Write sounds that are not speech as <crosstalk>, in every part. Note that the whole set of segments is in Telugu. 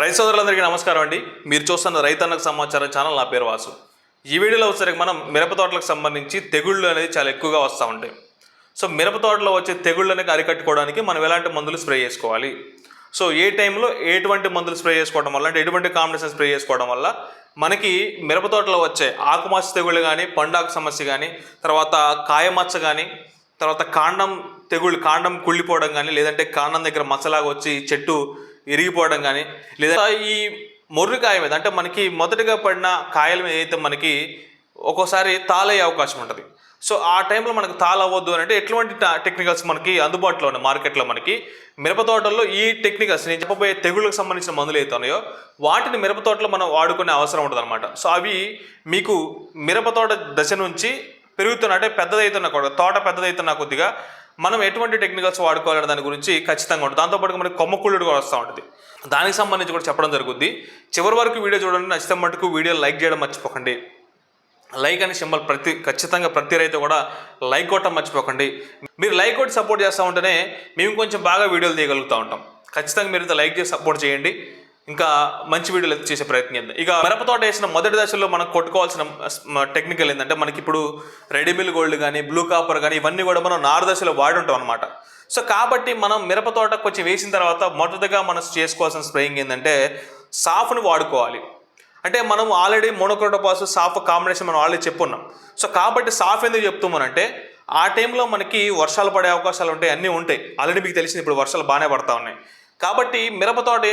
రైతు సోదరులందరికీ నమస్కారం అండి. మీరు చూస్తున్న రైతన్నకు సమాచారం ఛానల్ నా పేరు వాసు. ఈ వీడియోలో వచ్చేసరికి మనం మిరప తోటలకు సంబంధించి తెగుళ్ళు అనేది చాలా ఎక్కువగా వస్తూ ఉంటాయి. సో మిరప తోటలో వచ్చే తెగుళ్ళని అరికట్టుకోవడానికి మనం ఎలాంటి మందులు స్ప్రే చేసుకోవాలి? సో ఏ టైంలో ఎటువంటి మందులు స్ప్రే చేసుకోవడం వల్ల అంటే ఎటువంటి కాంబినేషన్ స్ప్రే చేసుకోవడం వల్ల మనకి మిరప తోటలో వచ్చే ఆకుమచ్చ తెగుళ్ళు కానీ పండాకు సమస్య కానీ తర్వాత కాయమచ్చ కానీ తర్వాత కాండం తెగుళ్ళు కాండం కుళ్ళిపోవడం కానీ లేదంటే కాండం దగ్గర మచ్చలాగా వచ్చి చెట్టు ఇరిగిపోవడం కానీ లేదా ఈ మొర్రి కాయ మీద అంటే మనకి మొదటగా పడిన కాయల మీద అయితే మనకి ఒక్కోసారి తాళయ్యే అవకాశం ఉంటుంది. సో ఆ టైంలో మనకు తాళ అవ్వద్దు అని అంటే ఎటువంటి టెక్నికల్స్ మనకి అందుబాటులో ఉన్నాయి? మార్కెట్లో మనకి మిరప తోటల్లో ఈ టెక్నికల్స్ నేను చెప్పబోయే తెగుళ్ళకు సంబంధించిన మందులు అయితే ఉన్నాయో వాటిని మిరప తోటలో మనం వాడుకునే అవసరం ఉంటుంది అనమాట సో అవి మీకు మిరప తోట దశ నుంచి పెరుగుతున్న అంటే పెద్దదైతున్న కూడా తోట పెద్దదైతున్న కొద్దిగా మనం ఎటువంటి టెక్నికల్స్ వాడుకోవాలనే దాని గురించి ఖచ్చితంగా ఉంటుంది. దాంతోపాటు మనకి కొమ్మకుళ్ళుడు కూడా వస్తూ ఉంటుంది. దానికి సంబంధించి కూడా చెప్పడం జరుగుద్ది. చివరి వరకు వీడియో చూడండి. నచ్చితే మటుకు వీడియో లైక్ చేయడం మర్చిపోకండి. లైక్ అనే సింబల్ ప్రతి ఖచ్చితంగా ప్రతి రైతు కూడా లైక్ కొట్టడం మర్చిపోకండి. మీరు లైక్ కొట్టి సపోర్ట్ చేస్తూ ఉంటేనే మేము కొంచెం బాగా వీడియోలు తీయగలుగుతూ ఉంటాం. ఖచ్చితంగా మీరు లైక్ చేసి సపోర్ట్ చేయండి. ఇంకా మంచి వీడియోలు అయితే చేసే ప్రయత్నం చేద్దాం. ఇక మిరప తోట వేసిన మొదటి దశలో మనం కొట్టుకోవాల్సిన టెక్నికల్ ఏంటంటే మనకి ఇప్పుడు రెడీమిల్ గోల్డ్ కానీ బ్లూ కాపర్ కానీ ఇవన్నీ కూడా మనం నారు దశలో వాడి ఉంటాం అనమాట సో కాబట్టి మనం మిరప తోట కొంచెం వేసిన తర్వాత మొదటగా మనం చేసుకోవాల్సిన స్ప్రేయింగ్ ఏంటంటే సాఫ్ని వాడుకోవాలి. అంటే మనం ఆల్రెడీ మోనోక్రోటోపాస్ సాఫ్ కాంబినేషన్ మనం ఆల్రెడీ చెప్పున్నాం. సో కాబట్టి సాఫ్ ఎందుకు చెప్తున్నామంటే ఆ టైంలో మనకి వర్షాలు పడే అవకాశాలు ఉంటాయి అన్నీ ఉంటాయి. ఆల్రెడీ మీకు తెలిసింది ఇప్పుడు వర్షాలు బాగానే పడతా ఉన్నాయి. కాబట్టి మిరప తోట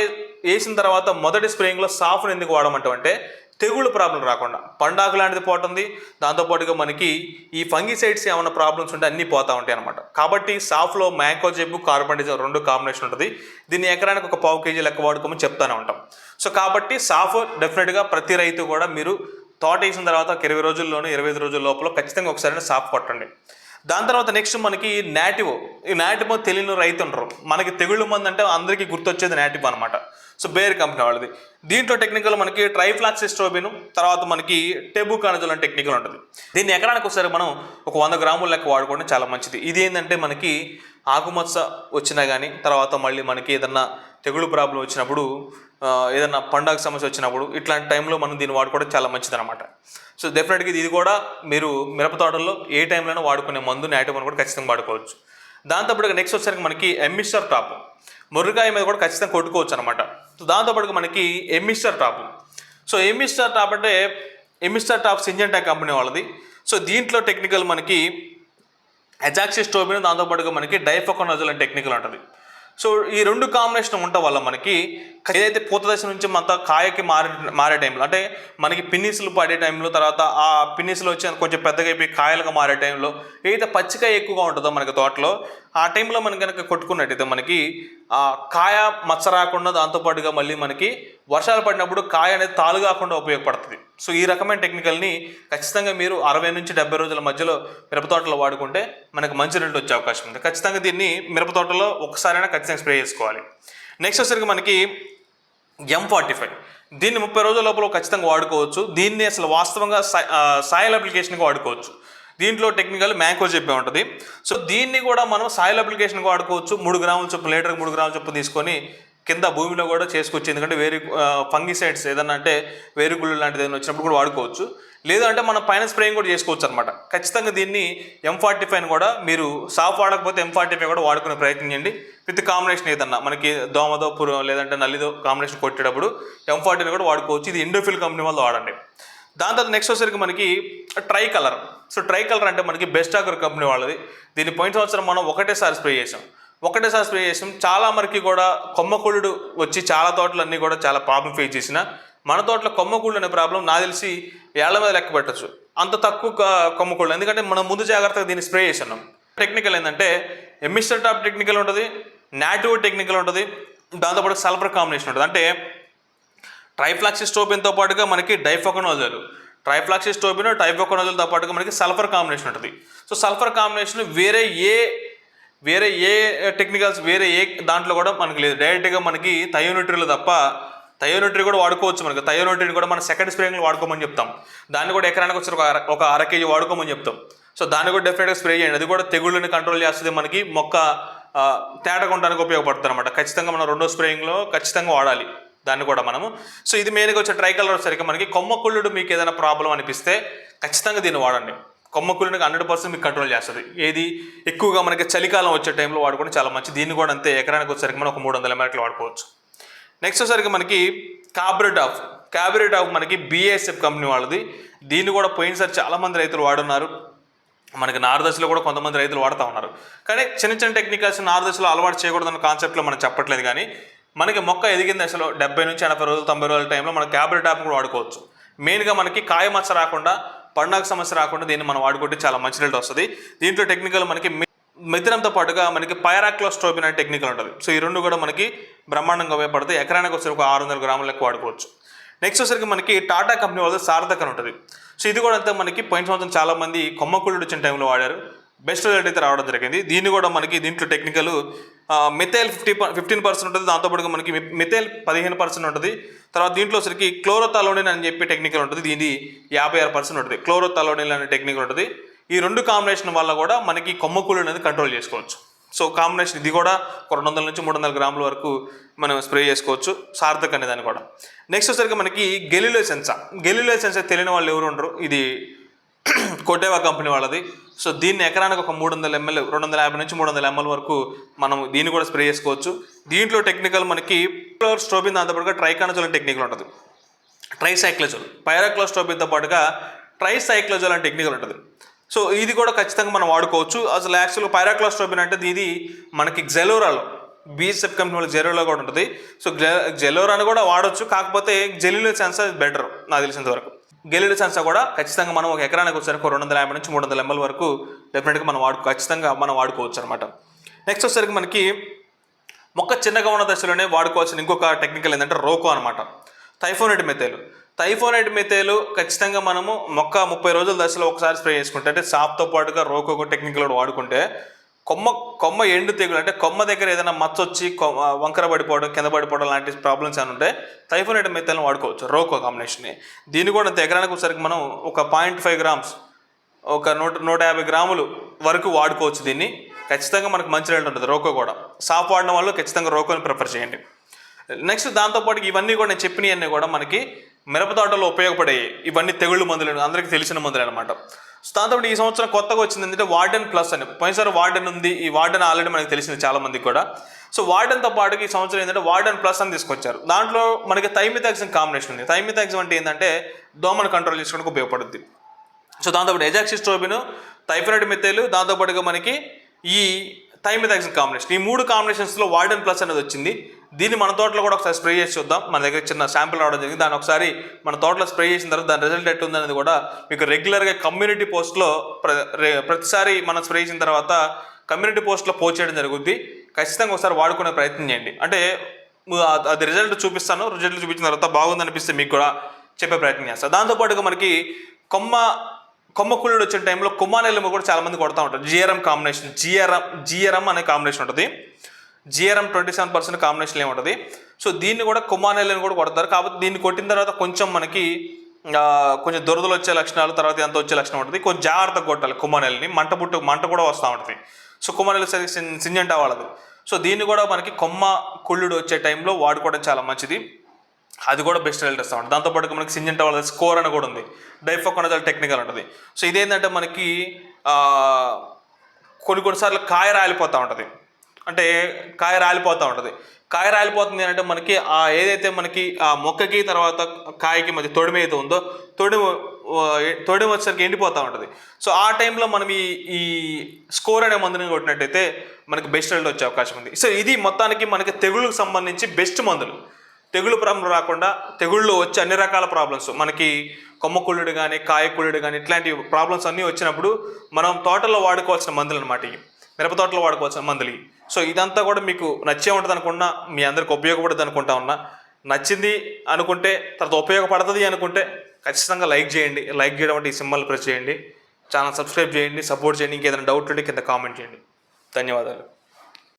వేసిన తర్వాత మొదటి స్ప్రేయింగ్లో సాఫ్ని ఎందుకు వాడమంటామంటే తెగుళ్ళు ప్రాబ్లం రాకుండా. పండాకు లాంటిది పోతుంది దాంతోపాటుగా మనకి ఈ ఫంగిసైడ్స్ ఏమైనా ప్రాబ్లమ్స్ ఉంటే అన్నీ పోతూ ఉంటాయి అనమాట కాబట్టి సాఫ్లో మ్యాంకో జబ్బు డిజైన్ రెండు కాంబినేషన్ ఉంటుంది. దీన్ని ఎకరానికి ఒక పావు కేజీ లెక్క వాడుకోమని చెప్తానే ఉంటాం. సో కాబట్టి సాఫ్ డెఫినెట్గా ప్రతి రైతు కూడా మీరు తోట వేసిన తర్వాత ఒక ఇరవై రోజుల్లోనూ ఇరవై ఐదు రోజుల లోపల ఖచ్చితంగా ఒకసారి సాఫ్ కొట్టండి. దాని తర్వాత నెక్స్ట్ మనకి నాటివ్ ఈ నాటివ్ తెలియని రైతు ఉండరు మనకి తెగుళ్ళు మంది అంటే అందరికీ గుర్తొచ్చేది నాటివ్ అనమాట సో బేర్ కంపెనీ వాళ్ళది. దీంట్లో టెక్నికల్ మనకి ట్రైఫ్లాక్సిస్ట్రోబిన్ తర్వాత మనకి టెబు కణజల్ అనే టెక్నికల్ ఉంటుంది. దీన్ని ఎకరానికి ఒకసారి మనం ఒక వంద గ్రాముల లెక్క వాడుకోవడం చాలా మంచిది. ఇది ఏంటంటే మనకి ఆకుమచ్చ వచ్చినా కానీ తర్వాత మళ్ళీ మనకి ఏదన్నా తెగుళ్ళు ప్రాబ్లం వచ్చినప్పుడు ఏదైనా పండగ సమస్య వచ్చినప్పుడు ఇట్లాంటి టైంలో మనం దీన్ని వాడుకోవడం చాలా మంచిది అనమాట సో డెఫినెట్గా ఇది కూడా మీరు మిరప తోటల్లో ఏ టైంలోనూ వాడుకునే మందు నాటివ్ కూడా ఖచ్చితంగా వాడుకోవచ్చు. దాంతోపాటుగా నెక్స్ట్ వచ్చేసరికి మనకి ఎమ్మిస్టర్ టాప్. ముర్రికాయ మీద కూడా ఖచ్చితంగా కొట్టుకోవచ్చు అనమాట సో దాంతోపాటుగా మనకి Amistar top. So Amistar top అంటే ఎమ్మిస్టర్ టాప్ సింజెంటా కంపెనీ వాళ్ళది. సో దీంట్లో టెక్నికల్ మనకి ఎజాక్సిస్టోబిన్ దాంతోపాటుగా మనకి డైఫోకోనజల్ అనే టెక్నికల్ ఉంటుంది. సో ఈ రెండు కాంబినేషన్ ఉండటం వల్ల మనకి ఏదైతే పూత దశ నుంచి మన కాయకి మారే మారే టైంలో అంటే మనకి పిన్నిసులు పడే టైంలో తర్వాత ఆ పిన్నిసులు వచ్చి కొంచెం పెద్దగా అయిపోయి కాయలుగా మారే టైంలో ఏదైతే పచ్చికాయ ఎక్కువగా ఉంటుందో మనకి తోటలో ఆ టైంలో మనం కనుక కొట్టుకున్నట్టయితే మనకి ఆ కాయ మచ్చ రాకుండా దాంతోపాటుగా మళ్ళీ మనకి వర్షాలు పడినప్పుడు కాయ అనేది తాలు కాకుండా ఉపయోగపడుతుంది. సో ఈ రకమైన టెక్నికల్ని ఖచ్చితంగా మీరు అరవై నుంచి డెబ్బై రోజుల మధ్యలో మిరప తోటలో వాడుకుంటే మనకు మంచి రిజల్ట్ వచ్చే అవకాశం ఉంది. ఖచ్చితంగా దీన్ని మిరప తోటలో ఒకసారైనా ఖచ్చితంగా స్ప్రే చేసుకోవాలి. నెక్స్ట్ వచ్చేసరికి మనకి ఎం ఫార్టీ ఫైవ్ దీన్ని ముప్పై రోజుల లోపల ఖచ్చితంగా వాడుకోవచ్చు. దీన్ని అసలు వాస్తవంగా సాయిల్ అప్లికేషన్గా వాడుకోవచ్చు. దీంట్లో టెక్నికల్ మ్యాంకో చెప్పే ఉంటుంది. సో దీన్ని కూడా మనం సాయిల్ అప్లికేషన్గా వాడుకోవచ్చు. మూడు గ్రాముల చొప్పున లీటర్కి మూడు గ్రాముల చొప్పున తీసుకొని కింద భూమిలో కూడా చేసుకోవచ్చు ఎందుకంటే వేరే ఫంగిసైడ్స్ ఏదన్నా అంటే వేరుగుళ్ళు లాంటిది ఏదైనా వచ్చినప్పుడు కూడా వాడుకోవచ్చు. లేదంటే మనం పైన స్ప్రేయింగ్ కూడా చేసుకోవచ్చు అనమాట ఖచ్చితంగా దీన్ని ఎం ఫార్టీ ఫైవ్ కూడా మీరు సాఫ్ వాడకపోతే ఎం ఫార్టీ ఫైవ్ కూడా వాడుకునే ప్రయత్నం చేయండి. విత్ కాంబినేషన్ ఏదన్నా మనకి దోమదో పురం లేదంటే నల్లిదో కాంబినేషన్ కొట్టేటప్పుడు ఎం ఫార్టీ కూడా వాడుకోవచ్చు. ఇది ఇండోఫిల్ కంపెనీ వాళ్ళు వాడండి. దాని తర్వాత నెక్స్ట్ వచ్చేసరికి మనకి tri colour so tri colour అంటే మనకి బెస్ట్ ఆకర్ కంపెనీ వాళ్ళది. దీన్ని పోయిన సంవత్సరం మనం ఒకటేసారి స్ప్రే చేసాం ఒకటేసారి స్ప్రే చేసాం చాలా మరికి కూడా కొమ్మకూళ్ళుడు వచ్చి చాలా తోటలన్నీ కూడా చాలా ప్రాబ్లం ఫేస్ చేసిన. మన తోటలో కొమ్మకూళ్ళు అనే ప్రాబ్లం నాకు తెలిసి ఏళ్ళ మీద లెక్క పెట్టచ్చు. అంత తక్కువ కొమ్మకూళ్ళు ఎందుకంటే మనం ముందు జాగ్రత్తగా దీన్ని స్ప్రే చేసినాం. టెక్నికల్ ఏంటంటే ఎమిస్టర్ టాప్ టెక్నికల్ ఉంటుంది నాటివ్ టెక్నికల్ ఉంటుంది దాంతోపాటు సల్ఫర్ కాంబినేషన్ ఉంటుంది. అంటే ట్రైఫ్లాక్సిస్టోపిన్తో పాటుగా మనకి డైఫోకనోజల్ ట్రైఫ్లాక్సిస్టోపిన్ టైఫోకనోజల్తో పాటుగా మనకి సల్ఫర్ కాంబినేషన్ ఉంటుంది. సో సల్ఫర్ కాంబినేషన్ వేరే ఏ వేరే ఏ టెక్నికల్స్ వేరే ఏ దాంట్లో కూడా మనకి లేదు. డైరెక్ట్గా మనకి థయోనిట్రీలు తప్ప థయోనిట్రీ కూడా వాడుకోవచ్చు మనకి. థయోనిట్రీని కూడా మనం సెకండ్ స్ప్రేయింగ్లో వాడుకోమని చెప్తాం. దాన్ని కూడా ఎకరానికి వచ్చి ఒక అర ఒక అర కేజీ వాడుకోమని చెప్తాం. సో దాన్ని కూడా డెఫినెట్గా స్ప్రే చేయండి. అది కూడా తెగుళ్ళని కంట్రోల్ చేస్తుంది మనకి. మొక్క ఆ, ఉపయోగపడుతుంది అనమాట ఖచ్చితంగా మనం రెండో స్ప్రేయింగ్లో ఖచ్చితంగా వాడాలి. దాన్ని కూడా మనము. సో ఇది మెయిన్గా వచ్చే ట్రై కలర్ వచ్చేసరికి మనకి కొమ్మ కుళ్ళుడు మీకు ఏదైనా ప్రాబ్లం అనిపిస్తే ఖచ్చితంగా దీన్ని వాడండి. కొమ్మ హండ్రెడ్ పర్సెంట్ మీకు కంట్రోల్ చేస్తుంది ఏది ఎక్కువగా మనకి చలికాలం వచ్చే టైంలో వాడుకోవడం చాలా మంచిది. దీన్ని కూడా అంతే ఎకరానికి వచ్చేసరికి మనం ఒక మూడు వందల ఎంఎల్కి వాడుకోవచ్చు. నెక్స్ట్ వచ్చేసరికి మనకి కాబరెట్ ఆఫ్ కాబరెట్ ఆఫ్ మనకి బీఎస్ఎఫ్ కంపెనీ వాళ్ళది. దీన్ని కూడా పోయినసారి చాలామంది రైతులు వాడున్నారు. మనకి నారదశలో కూడా కొంతమంది రైతులు వాడుతూ ఉన్నారు. కానీ చిన్న చిన్న టెక్నికల్స్ నారదశలో అలవాటు చేయకూడదన్న కాన్సెప్ట్లో మనం చెప్పట్లేదు కానీ మనకి మొక్క ఎదిగిన దశలో డెబ్బై నుంచి ఎనభై రోజులు తొంభై రోజుల టైంలో మనం క్యాబ్రెట్ ఆఫ్ కూడా వాడుకోవచ్చు. మెయిన్గా మనకి కాయ మచ్చ రాకుండా పండగ సమస్య రాకుండా దీన్ని మనం వాడుకుంటే చాలా మంచి రిజల్ట్ వస్తుంది. దీంట్లో టెక్నికల్ మనకి మిత్రంతో పాటుగా మనకి పైరాక్లోస్ట్రోబిన్ అనే టెక్నికల్ ఉంటుంది. సో ఈ రెండు కూడా మనకి బ్రహ్మాండంగా ఉపయోగపడతాయి. ఎకరానికి వచ్చి ఒక ఆరు వందల గ్రాముల లెక్క వాడుకోవచ్చు. నెక్స్ట్ వచ్చరికి మనకి టాటా కంపెనీ వాళ్ళది సార్థక్ అని ఉంటుంది. సో ఇది కూడా అంతా మనకి పోయిన సంవత్సరం చాలామంది మంది వచ్చిన టైంలో వాడారు. బెస్ట్ రిజల్ట్ అయితే రావడం జరిగింది. దీన్ని కూడా మనకి దీంట్లో technical methyl fifty fifteen percent ఉంటుంది. దాంతోపాటుగా మనకి మిథైల్ పదిహేను పర్సెంట్ ఉంటుంది. తర్వాత దీంట్లో సరికి క్లోరోథాలోనిన్ అని చెప్పి టెక్నికల్ ఉంటుంది. దీని యాభై ఆరు పర్సెంట్ ఉంటుంది. క్లోరోథాలోనిన్ అనే టెక్నికల్ ఉంటుంది. ఈ రెండు కాంబినేషన్ వల్ల కూడా మనకి కొమ్మకూలు అనేది కంట్రోల్ చేసుకోవచ్చు. సో కాంబినేషన్ ఇది కూడా ఒక రెండు వందల నుంచి మూడు వందల గ్రాముల వరకు మనం స్ప్రే చేసుకోవచ్చు. సార్థక్ అనేదాన్ని కూడా. నెక్స్ట్ వచ్చరికి మనకి గెలిలో సెన్సా గెలిలో సెన్సా తెలియని వాళ్ళు ఎవరు ఉండరు. ఇది <clears throat> కోటేవా కంపెనీ వాళ్ళది. సో దీన్ని ఎకరానికి ఒక మూడు వందల ఎంఎల్ రెండు వందల యాభై నుంచి మూడు వందల ఎంఎల్ వరకు మనం దీన్ని కూడా స్ప్రే చేసుకోవచ్చు. దీంట్లో టెక్నికల్ మనకి స్ట్రోబిన్ దాంతోపాటుగా ట్రైకానజోల్ టెక్నికల్ ఉంటుంది. ట్రైసైక్లజోల్ పైరాక్లోస్ట్రోబిన్తో పాటుగా ట్రైసైక్లజోల్ అనే టెక్నికల్ ఉంటుంది. సో ఇది కూడా ఖచ్చితంగా మనం వాడుకోవచ్చు. అసలు యాక్చువల్గా పైరాక్లోస్ట్రోబిన్ అంటే ఇది మనకి జెలోరాలో బీఎస్ఎఫ్ కంపెనీ వాళ్ళ జెలోరా కూడా ఉంటుంది. సో జెలోరాని కూడా వాడవచ్చు కాకపోతే జెల్యులో సెన్సర్ బెటర్ నాకు తెలిసినంత వరకు గెలిడ సంస్థ కూడా ఖచ్చితంగా మనం ఒక ఎకరానికి వచ్చేసరికి రెండు వందల యాభై నుంచి మూడు వందల ఎంఎల్ వరకు డెఫినెట్గా మనం వాడుకో ఖచ్చితంగా మనం వాడుకోవచ్చు అనమాట నెక్స్ట్ వచ్చేసరికి మనకి మొక్క చిన్నగా ఉన్న దశలోనే వాడుకోవాల్సిన ఇంకొక టెక్నికల్ ఏంటంటే రోకో అనమాట థైఫోనైడ్ మెతేలు థైఫోనైడ్ మెతేలు ఖచ్చితంగా మనము మొక్క ముప్పై రోజుల దశలో ఒకసారి స్ప్రే చేసుకుంటే అంటే సాప్తో పాటుగా రోకో టెక్నికల్ కూడా వాడుకుంటే కొమ్మ కొమ్మ ఎండు తెగులు అంటే కొమ్మ దగ్గర ఏదైనా మచ్చ వచ్చి వంకర పడిపోవడం కింద పడిపోవడం లాంటి ప్రాబ్లమ్స్ అని ఉంటే థైఫోనైడ్ మెత్తలను వాడుకోవచ్చు రోకో కాంబినేషన్ని దీన్ని కూడా ఎకరానికి వచ్చేసరికి మనం ఒక పాయింట్ ఫైవ్ గ్రామ్స్ ఒక నూట నూట యాభై గ్రాములు వరకు వాడుకోవచ్చు దీన్ని. ఖచ్చితంగా మనకు మంచి రేట్ ఉంటుంది రోకో కూడా. సాఫ్ వాడడం వల్ల ఖచ్చితంగా రోకోని ప్రిఫర్ చేయండి. నెక్స్ట్ దాంతోపాటు ఇవన్నీ కూడా నేను చెప్పినవన్నీ కూడా మనకి మిరప తోటలో ఉపయోగపడేవి ఇవన్నీ తెగుళ్ళు మందులు అందరికీ తెలిసిన మందులు అనమాట సో ఈ సంవత్సరం కొత్తగా వచ్చింది ఏంటంటే వార్డెన్ ప్లస్ అని. పోయినసారి వార్డెన్ ఉంది ఈ వార్డెన్ ఆల్రెడీ మనకి తెలిసింది చాలా మంది కూడా. సో వార్డెన్తో పాటు ఈ సంవత్సరం ఏంటంటే వార్డెన్ ప్లస్ అని తీసుకొచ్చారు. దాంట్లో మనకి థైమిథాక్సిన్ కాంబినేషన్ ఉంది. థైమిథాక్సిన్ అంటే ఏంటంటే దోమను కంట్రోల్ చేసుకోవడానికి ఉపయోగపడుద్ది. సో దాంతోపాటు ఎజాక్సిస్ట్రోబిన్ టైఫాయిడ్ మిథైలు దాంతోపాటుగా మనకి ఈ థైమిథాక్సిన్ కాంబినేషన్. ఈ మూడు కాంబినేషన్స్లో వార్డెన్ ప్లస్ అనేది వచ్చింది. దీన్ని మన తోటలో కూడా ఒకసారి స్ప్రే చేసి చూద్దాం. మన దగ్గర చిన్న శాంపిల్ రావడం జరిగింది. దాన్ని ఒకసారి మన తోటలో స్ప్రే చేసిన తర్వాత దాని రిజల్ట్ ఎట్టుంది అనేది కూడా మీకు రెగ్యులర్గా కమ్యూనిటీ పోస్ట్లో ప్ర ప్రతిసారి మనం స్ప్రే చేసిన తర్వాత కమ్యూనిటీ పోస్ట్లో పోస్ట్ చేయడం జరుగుద్ది. ఖచ్చితంగా ఒకసారి వాడుకునే ప్రయత్నం చేయండి. అంటే అది రిజల్ట్ చూపిస్తాను. రిజల్ట్ చూపించిన తర్వాత బాగుందనిపిస్తే మీకు కూడా చెప్పే ప్రయత్నం చేస్తాను దాంతోపాటుగా మనకి కొమ్మ కొమ్మ కుళ్ళుడు వచ్చిన టైంలో కుమ్మానెల్లమ్మ కూడా చాలామంది కొడతా ఉంటారు. జిఆర్ఎం కాంబినేషన్ జిఆర్ఎం జిఆర్ఎం అనే కాంబినేషన్ ఉంటుంది. GRM twenty seven percent combination ఏముంటుంది? సో దీన్ని కూడా కుమ్మానెల్లని కూడా కొడతారు. కాబట్టి దీన్ని కొట్టిన తర్వాత కొంచెం మనకి కొంచెం దురదలు వచ్చే లక్షణాలు తర్వాత ఎంత వచ్చే లక్షణం ఉంటుంది. కొంచెం జాగ్రత్తగా కొట్టాలి కుమ్మానెల్ని మంట పుట్టు మంట కూడా వస్తూ ఉంటుంది. సో కుమ్మానెల్లి సరి సిన్- సింజంటా వాళ్ళది. సో దీన్ని కూడా మనకి కొమ్మ కుళ్ళుడు వచ్చే టైంలో వాడుకోవడం చాలా మంచిది. అది కూడా బెస్ట్ రిజల్ట్ ఇస్తూ ఉంటుంది. దాంతోపాటు మనకి సింజంటా వాళ్ళ స్కోర్ అని కూడా ఉంది. డైఫోకొనజల్ టెక్నికల్ ఉంటుంది. సో ఇదేంటంటే మనకి కొన్ని కొన్నిసార్లు కాయ రాలిపోతూ ఉంటుంది. అంటే కాయ రాలిపోతూ ఉంటుంది. కాయ రాలిపోతుంది అంటే మనకి ఆ ఏదైతే మనకి ఆ మొక్కకి తర్వాత కాయకి మధ్య తొడిమి అయితే ఉందో తొడిమ తొడిమి వచ్చేసరికి ఎండిపోతూ ఉంటుంది. సో ఆ టైంలో మనం ఈ ఈ స్కోర్ అనే మందుని కొట్టినట్టయితే మనకి బెస్ట్ రిజల్ట్ వచ్చే అవకాశం ఉంది. సో ఇది మొత్తానికి మనకి తెగుళ్ళకు సంబంధించి బెస్ట్ మందులు. తెగుళ్ళు ప్రాబ్లం రాకుండా తెగుళ్ళు వచ్చే అన్ని రకాల ప్రాబ్లమ్స్. మనకి కొమ్మకుళ్ళుడు కానీ కాయ కుళ్ళుడు కానీ ఇట్లాంటి ప్రాబ్లమ్స్ అన్నీ వచ్చినప్పుడు మనం తోటలో వాడుకోవాల్సిన మందులు అనమాట ఇవి. మిరప తోటలో వాడుకోవాల్సిన మందులు. సో ఇదంతా కూడా మీకు నచ్చే ఉంటుంది అనుకున్నా మీ అందరికి ఉపయోగపడుతుంది అనుకుంటా ఉన్నా నచ్చింది అనుకుంటే తర్వాత ఉపయోగపడుతుంది అనుకుంటే ఖచ్చితంగా లైక్ చేయండి. లైక్ చేయడం అంటే ఈ సింబల్ ప్రెస్ చేయండి. ఛానల్ సబ్స్క్రైబ్ చేయండి సపోర్ట్ చేయండి. ఇంకేదైనా డౌట్ ఉంటే కింద కామెంట్ చేయండి. ధన్యవాదాలు.